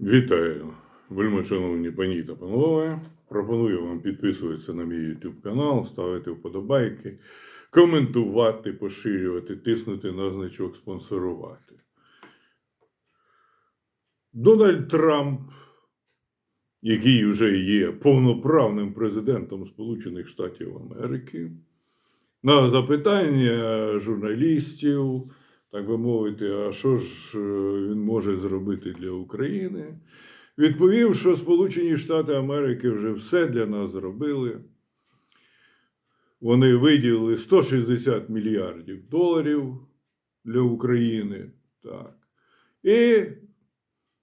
Вітаю, вельми шановні пані та панове. Пропоную вам підписуватися на мій YouTube канал, ставити вподобайки, коментувати, поширювати, тиснути на значок спонсорувати. Дональд Трамп, який вже є повноправним президентом Сполучених Штатів Америки, на запитання журналістів, так би мовити, а що ж е, він може зробити для України, відповів, що Сполучені Штати Америки вже все для нас зробили. Вони виділили 160 мільярдів доларів для України. Так. І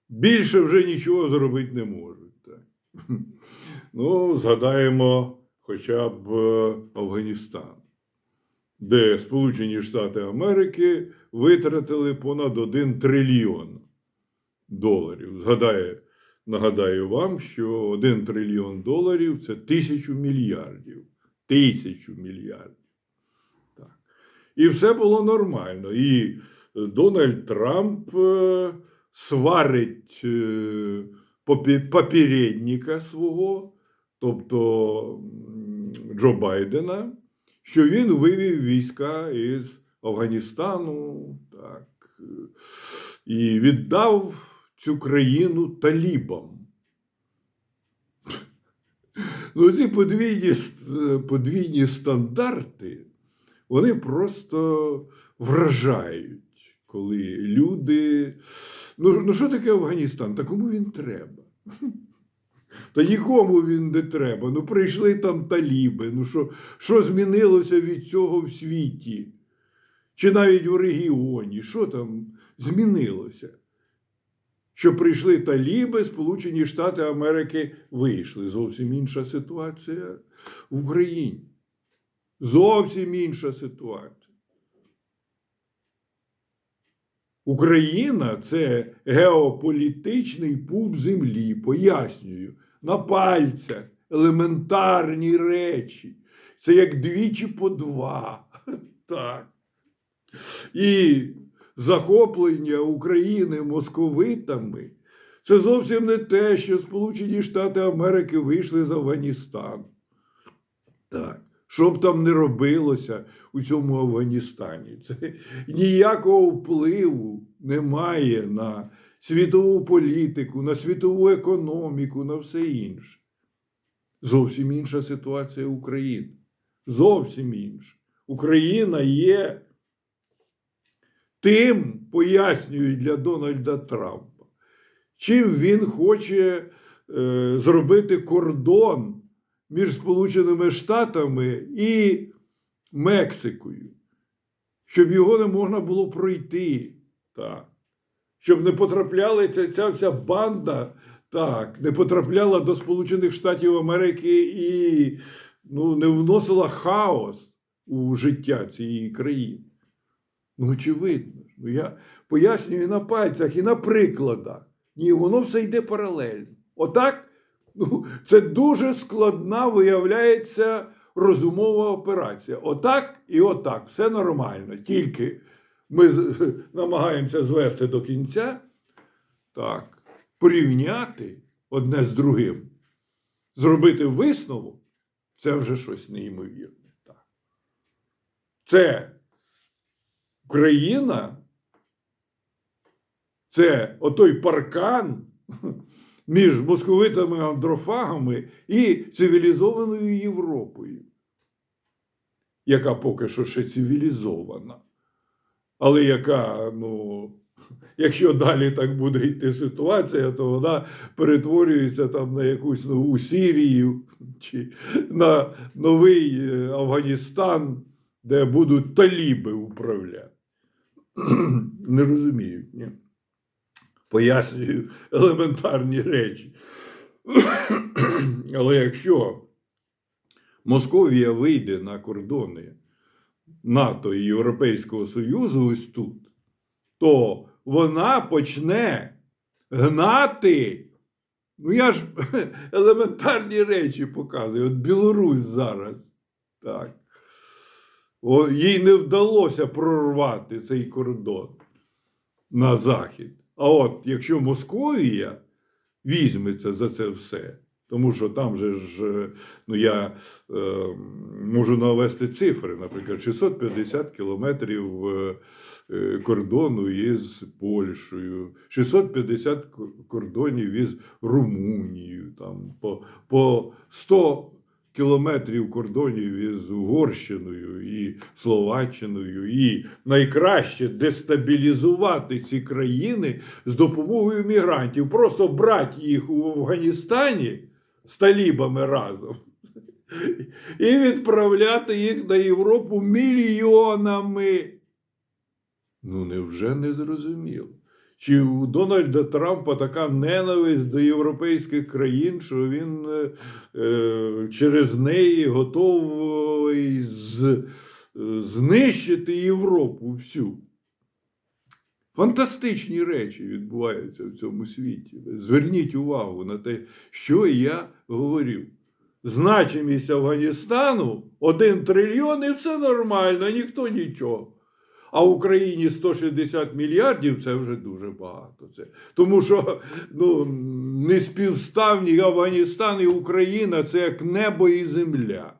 більше вже нічого зробити не можуть. Так. Ну, згадаємо хоча б е, Афганістан, де Сполучені Штати Америки витратили понад 1 трильйон доларів. Згадаю, нагадаю вам, що 1 трильйон доларів це тисячу мільярдів. Тисячу мільярдів. Так. І все було нормально. І Дональд Трамп е, сварить е, попередника свого, тобто Джо Байдена, що він вивів війська із Афганістану так, і віддав цю країну талібам. Ну, ці подвійні, подвійні стандарти, вони просто вражають, коли люди. Ну, ну що таке Афганістан? Та кому він треба? Та нікому він не треба. Ну, прийшли там таліби. Ну, що, що змінилося від цього в світі? Чи навіть в регіоні? Що там змінилося? Що прийшли таліби, Сполучені Штати Америки вийшли. Зовсім інша ситуація в Україні. Зовсім інша ситуація. Україна це геополітичний пуп землі, пояснюю, на пальцях елементарні речі. Це як двічі по два. Так. І захоплення України московитами це зовсім не те, що Сполучені Штати Америки вийшли з Афганістану. Так. Що б там не робилося у цьому Афганістані, це ніякого впливу немає на світову політику, на світову економіку, на все інше. Зовсім інша ситуація України. Зовсім інша. Україна є тим, пояснюють для Дональда Трампа, чим він хоче е, зробити кордон між Сполученими Штатами і Мексикою, щоб його не можна було пройти. Так. Щоб не потрапляла ця, ця вся банда, так, не потрапляла до Сполучених Штатів Америки і ну, не вносила хаос у життя цієї країни. Ну, очевидно. Ну, я пояснюю на пальцях і на прикладах. Ні, воно все йде паралельно. Отак, ну, це дуже складна, виявляється, розумова операція. Отак і отак. Все нормально. Тільки ми намагаємося звести до кінця, так, порівняти одне з другим, зробити висновок, це вже щось неймовірне. Так. Це Україна це отой паркан між московитами андрофагами і цивілізованою Європою, яка поки що ще цивілізована, але яка, ну, якщо далі так буде йти ситуація, то вона перетворюється там на якусь нову Сирію чи на новий е, Афганістан, де будуть таліби управляти. Не розуміють, ні? Пояснюю елементарні речі. Але якщо Московія вийде на кордони НАТО і Європейського Союзу ось тут, то вона почне гнати. Ну, я ж елементарні речі показую. От Білорусь зараз. Так. Їй не вдалося прорвати цей кордон на захід. А от якщо Московія візьметься за це все. Тому що там же ж, е, ну я е, можу навести цифри, наприклад, 650 кілометрів е, е, кордону із Польщею, 650 кордонів із Румунією, там, по, по 100 кілометрів кордонів із Угорщиною і Словаччиною, і найкраще дестабілізувати ці країни з допомогою мігрантів, просто брати їх у Афганістані з талібами разом. І відправляти їх на Європу мільйонами. Ну, невже не зрозуміло? Чи у Дональда Трампа така ненависть до європейських країн, що він е, е, через неї готовий з, знищити Європу всю? Фантастичні речі відбуваються в цьому світі. Зверніть увагу на те, що я говорю. Значимість Афганістану 1 трильйон і все нормально, ніхто нічого. А Україні 160 мільярдів це вже дуже багато. Це. Тому що ну, неспівставні Афганістан і Україна це як небо і земля.